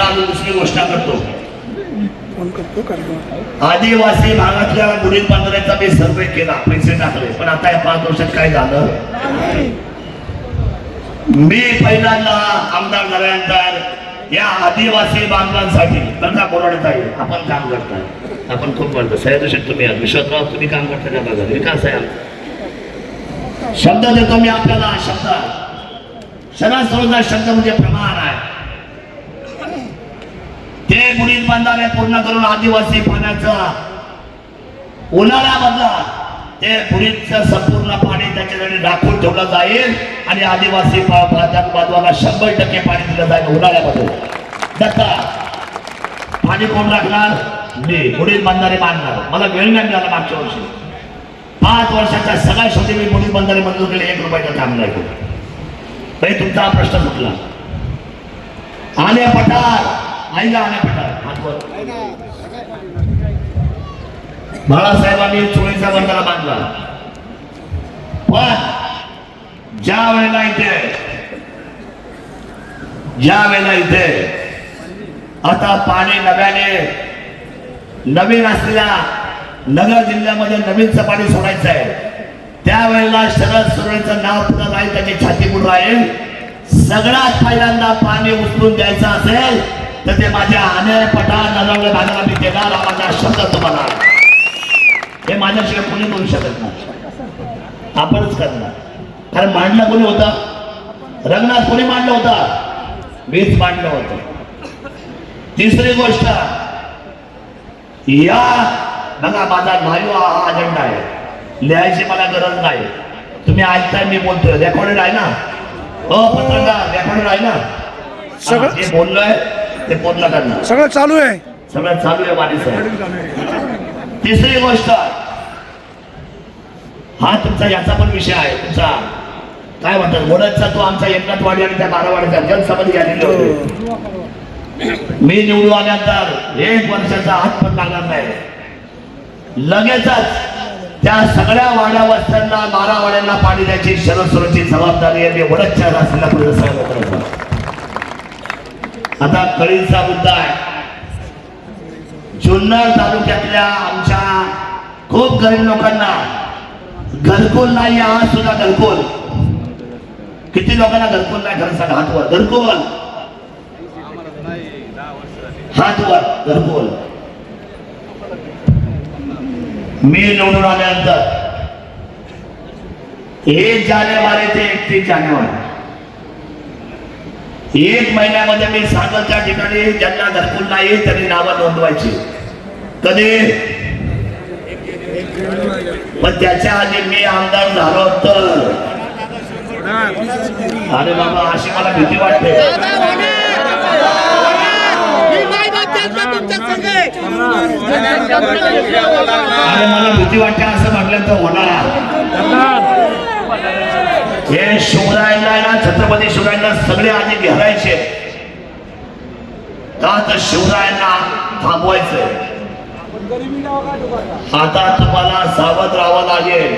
तुम्हाला अजून दुसरी गोष्ट करतो. आदिवासी भागातल्या गुढी बांधण्याचा मी सर्वे केला पैसे टाकले. पण आता या पाच वर्षात काय झालं? मी पहिल्यांदा आमदार झाल्यानंतर या आदिवासी बांधवांसाठी बोराडत आहे. आपण काम करताय. आपण खूप म्हणतो सह्याद्री तुम्ही. विश्वासराव तुम्ही काम करता त्या भागात विकास आहे. शब्द देतो मी आपल्याला शब्द. सणासरोजा शब्द म्हणजे प्रमाण. पुढील बंधारे पूर्ण करून आदिवासी पाण्याचा उन्हाळ्यामधला ते बुडीचं संपूर्ण पाणी त्याच्याकडे राखून ठेवलं जाईल आणि आदिवासी पा- बांधवांना शंभर टक्के पाणी दिलं जाईल उन्हाळ्यामध्ये. दत्ता पाणी कोण राखणार? मी पुढील बंधारे बांधणार मला वेळ नाही मिळाला मागच्या वर्षी. पाच वर्षाच्या सगळ्या शेवटी मी पुढील बंधारे मंजूर केले एक रुपयाचं काम नाही तुमचा प्रश्न सुटला. आले पठार. आईला आले हातवर बाळासाहेबांनी चोळीचा बंधारा बांधला पण ज्या वेळेला इथे ज्या वेळेला इथे आता पाणी नव्याने नवीन असलेल्या नगर जिल्ह्यामध्ये नवीनचं पाणी सोडायचं आहे. त्यावेळेला शरद सुरेचं नाव पुन्हा राहील त्याची छाती पुढे राहील. सगळ्यात पहिल्यांदा पाणी उचलून द्यायचं असेल तर ते माझ्या आने पटा नजवले भागाला मी देणार हा माझा शब्द तुम्हाला हे माझ्याशिवाय कोणी करू शकत नाही. आपणच करणार. कारण मांडलं कोणी होतं? रंगनाथ कोणी मांडलं होता? मीच मांडलं होतं. तिसरी गोष्ट या बघा माझा नाही हा अजेंडा आहे. लिहायची मला गरज नाही. तुम्ही ऐकताय मी बोलतोय. रेकॉर्डेड आहे ना? हो पत्रकार रेकॉर्डेड आहे ना? सगळं- हा, जे बोललोय ते पूर्ण करणार सगळं चालू आहे. सगळं चालू आहे माझी साहेब तिसरी गोष्ट हा तुमचा याचा पण विषय आहे तुमचा काय म्हणतात मोडतचा तो आमचा एकनाथ वाडी आणि त्या बारावाडीचा जनसभेत गेलेले होते. मी निवडून आल्यानंतर एक वर्षाचा हात पण लागणार नाही. लगेचच त्या सगळ्या वाड्या वस्त्यांना बारा वाड्यांना पाणी द्यायची शरद सुरक्षित जबाबदारी आहे. मी वडदच्या असलेल्या प्रदेशाला आता कळीचा मुद्दा आहे. जुन्नर तालुक्यातल्या आमच्या खूप गरीब लोकांना घरकुल नाही आज सुद्धा घरकुल. किती लोकांना घरकुल नाही खरं सांगा हातवर. घरकुल. हातवर घरकुल. मी निवडून आल्यानंतर एक जानेवारी ते एकतीस जानेवारी. एक महिन्यामध्ये मी सांगत त्या ठिकाणी ज्यांना घरकुल नाही त्यांनी नावं नोंदवायची. कधी? पण त्याच्या आधी मी आमदार झालो तर अरे बाबा अशी मला भीती वाटते. अरे मला भीती वाटते असं म्हटलं तर होणार. हे शिवरायांना छत्रपती शिवरायांना सगळे आधी घेरायचे. का तर शिवरायांना थांबवायचंय. आता तुम्हाला सावध राहावं लागेल.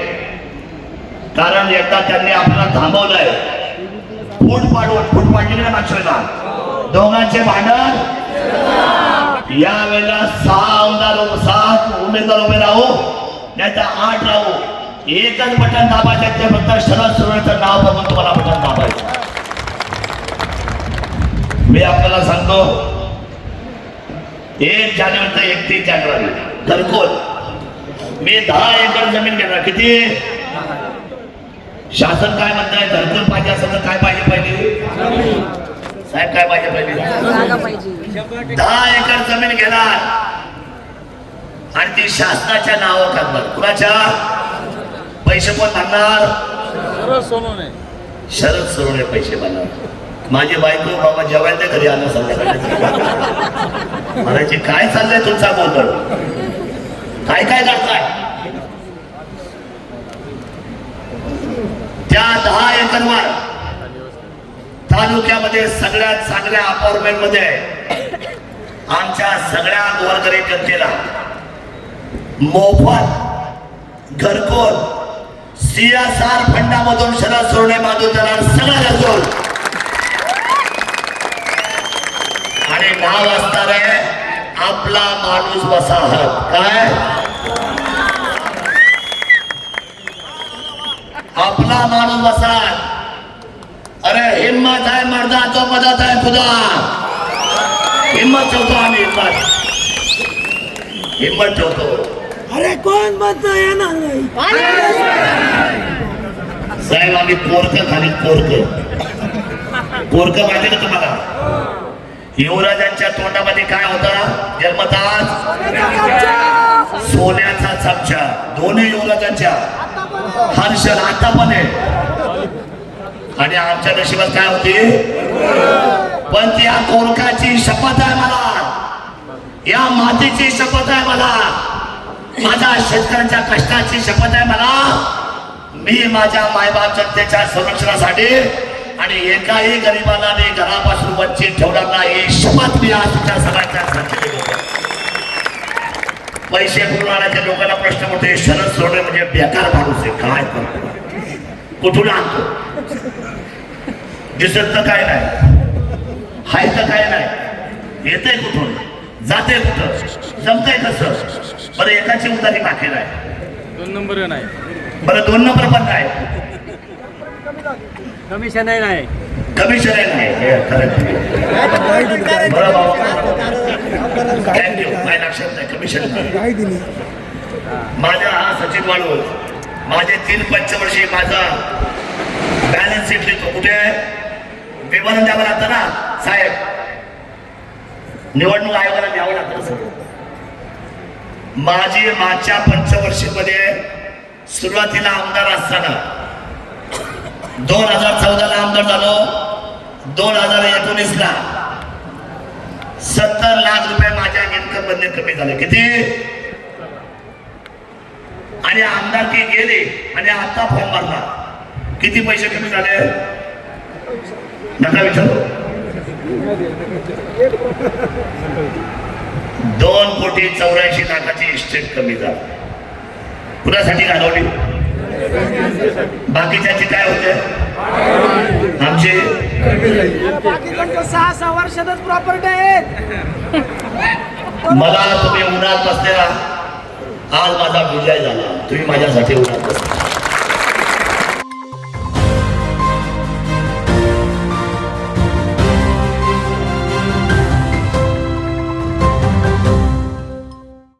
कारण एकदा त्यांनी आपल्याला थांबवलंय. फूट पाडून फूट पाडली ना मागच्या दोघांचे भांडण? यावेळेला सहा आमदार सहा उमेदवार उभे राहू नाही तर आठ राहू. एकच बटन दाबायचं ते फक्त शरद सुरेचं नाव बघून तुम्हाला बटन दाबायचं मी आपल्याला सांगतो एक जानेवारी ते एकतीस जानेवारी घरकुल. मी दहा एकर जमीन घेणार किती? शासन काय म्हणताय? घरकुल पाहिजे असेल तर काय पाहिजे पाहिजे साहेब काय पाहिजे पाहिजे. दहा एकर जमीन घेणार. आणि ती शासनाच्या नावावर करणार कुणाच्या? पैसे कोण भरणार. शरद सोडून पैसे भरणार. माझी बायको बाबा जेवायला घरी आलं संध्याकाळी. म्हणायचे काय चाललंय तुमचा गोंधळ? काय काय करताय त्या दहा एकरवर तालुक्यामध्ये सगळ्यात चांगल्या अपार्टमेंटमध्ये आमच्या सगळ्या गोरगरीब जनतेला मोफत घरकुल सीएसआर फंडामधून शरद सोडणे बाजू देणार सगळं आणि नाव असणार आहे आपला माणूस वसाहत काय? आपला माणूस वसाहत अरे हिम्मत आहे मर्दा तो मदत आहे तुझा. हिम्मत ठेवतो आम्ही हिम्मत. हिम्मत ठेवतो. अरे कोण म्हणतो येणार नाही साहेब आम्ही पोरक खाली पोरक. पोरक माहिती का तुम्हाला? युवराजांच्या तोंडामध्ये काय होता? जन्मताच सोन्याचा चमचा. दोन्ही युवराजांच्या. हर्षल आता पण आहे. आणि आमच्या नशिबात काय होती? पण त्या कोरकाची शपथ आहे मला. या मातीची शपथ आहे मला. माझ्या शेतकऱ्यांच्या कष्टाची शपथ आहे मला. मी माझ्या मायबाप जनतेच्या संरक्षणासाठी आणि एकाही गरिबाला मी घरापासून वंचित ठेवणार नाही शपथ मी आज तुमच्या सगळ्यांच्या पैसे पुरवणाऱ्या लोकांना प्रश्न पडतो शरद सोडणे म्हणजे बेकार माणूस आहे. काय करतो? कुठून आणतो? दिसत तर काय नाही. हाय तर काय नाही. येतंय कुठून? जाते कुठं? जमतंय कसं? बरं एकाची उदारी बाकी नाही दोन नंबर नाही बरं दोन नंबर पण नाही कमिशन आहे नाही. कमिशन आहे नाही. हे खरं बरं बाबा. थँक्यू काय लक्षात नाही कमिशन नाही. काय दिली माझा हा सचिन वाळू माझे तीन पंचवर्षी माझा बॅलन्स शीट लिहितो. कुठे विवरण द्यावं लागतं ना साहेब. निवडणूक आयोगाला द्यावं लागतं सगळं माझी मागच्या पंचवर्षीमध्ये सुरुवातीला आमदार असताना दोन हजार चौदाला आमदार झालो. दोन हजार एकोणीसला सत्तर लाख रुपये माझ्या इन्कम मधले कमी झाले. किती? आणि आमदार की गेले आणि आता फॉर्म भरला किती पैसे कमी झाले? नका विचारू. दोन कोटी चौऱ्याऐंशी लाखाची इस्टेट कमी झाली. कुणासाठी घालवली? बाकीच्याची काय होते? आमचे? सहा सहा वर्षातच प्रॉपर्टी आहेत. मला तुम्ही उन्हात बसलेला आज माझा विजय झाला. तुम्ही माझ्यासाठी उन्हात बसला